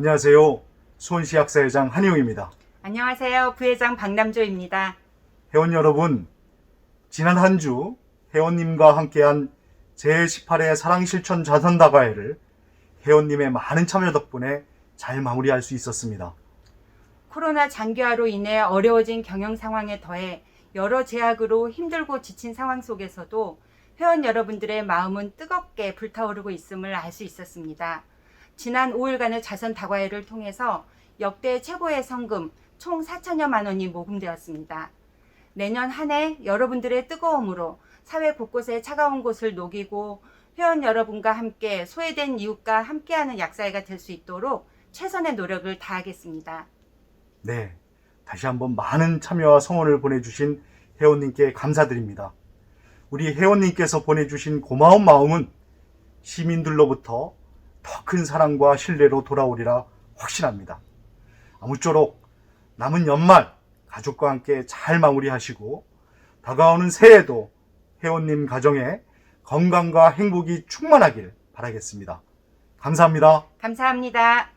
안녕하세요. 수원시 학사회장 한희용입니다. 안녕하세요. 부회장 박남조입니다. 회원 여러분, 지난 한 주 회원님과 함께한 제18회 사랑실천 자선다과회를 회원님의 많은 참여 덕분에 잘 마무리할 수 있었습니다. 코로나 장기화로 인해 어려워진 경영 상황에 더해 여러 제약으로 힘들고 지친 상황 속에서도 회원 여러분들의 마음은 뜨겁게 불타오르고 있음을 알 수 있었습니다. 지난 5일간의 자선 다과회를 통해서 역대 최고의 성금 총 4천여만 원이 모금되었습니다. 내년 한 해 여러분들의 뜨거움으로 사회 곳곳의 차가운 곳을 녹이고 회원 여러분과 함께 소외된 이웃과 함께하는 약사회가 될 수 있도록 최선의 노력을 다하겠습니다. 네. 다시 한번 많은 참여와 성원을 보내주신 회원님께 감사드립니다. 우리 회원님께서 보내주신 고마운 마음은 시민들로부터 더 큰 사랑과 신뢰로 돌아오리라 확신합니다. 아무쪼록 남은 연말 가족과 함께 잘 마무리하시고 다가오는 새해에도 회원님 가정에 건강과 행복이 충만하길 바라겠습니다. 감사합니다. 감사합니다.